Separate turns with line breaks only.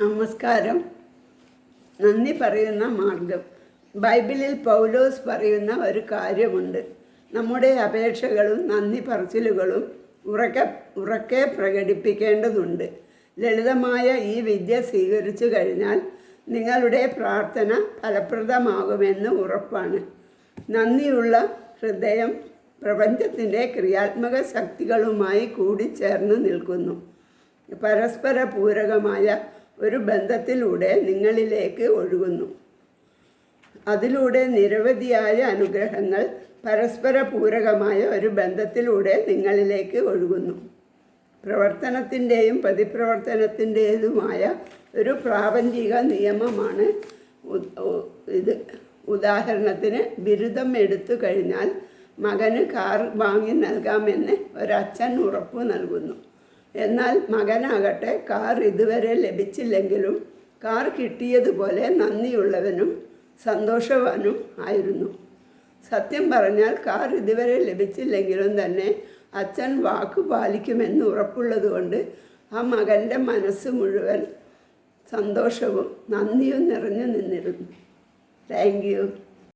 നമസ്കാരം. നന്ദി പറയുന്ന മാർഗം. ബൈബിളിൽ പൗലോസ് പറയുന്ന ഒരു കാര്യമുണ്ട്. നമ്മുടെ അപേക്ഷകളും നന്ദി പറച്ചിലുകളും ഉറക്കെ ഉറക്കെ പ്രകടിപ്പിക്കേണ്ടതുണ്ട്. ലളിതമായ ഈ വിദ്യ സ്വീകരിച്ചു കഴിഞ്ഞാൽ നിങ്ങളുടെ പ്രാർത്ഥന ഫലപ്രദമാകുമെന്ന് ഉറപ്പാണ്. നന്ദിയുള്ള ഹൃദയം പ്രപഞ്ചത്തിന്റെ ക്രിയാത്മക ശക്തികളുമായി കൂടിച്ചേർന്ന് നിൽക്കുന്നു. പരസ്പര പൂരകമായ ഒരു ബന്ധത്തിലൂടെ നിങ്ങളിലേക്ക് ഒഴുകുന്നു. അതിലൂടെ നിരവധിയായ അനുഗ്രഹങ്ങൾ പരസ്പര പൂരകമായ ഒരു ബന്ധത്തിലൂടെ നിങ്ങളിലേക്ക് ഒഴുകുന്നു. പ്രവർത്തനത്തിന്റെയും പ്രതിപ്രവർത്തനത്തിന്റേതുമായ ഒരു പ്രാപഞ്ചിക നിയമമാണ് ഇത്. ഉദാഹരണത്തിന് ബിരുദം എടുത്തു കഴിഞ്ഞാൽ മകന് കാർ വാങ്ങി നൽകാമെന്ന് ഒരച്ഛൻ ഉറപ്പു നൽകുന്നു. എന്നാൽ മകനാകട്ടെ കാർ ഇതുവരെ ലഭിച്ചില്ലെങ്കിലും കാർ കിട്ടിയതുപോലെ നന്ദിയുള്ളവനും സന്തോഷവാനും ആയിരുന്നു. സത്യം പറഞ്ഞാൽ കാർ ഇതുവരെ ലഭിച്ചില്ലെങ്കിലും തന്നെ അച്ഛൻ വാക്ക് പാലിക്കുമെന്ന് ഉറപ്പുള്ളതുകൊണ്ട് ആ മകന്റെ മനസ്സ് മുഴുവൻ സന്തോഷവും നന്ദിയും നിറഞ്ഞു നിന്നിരുന്നു. Thank you.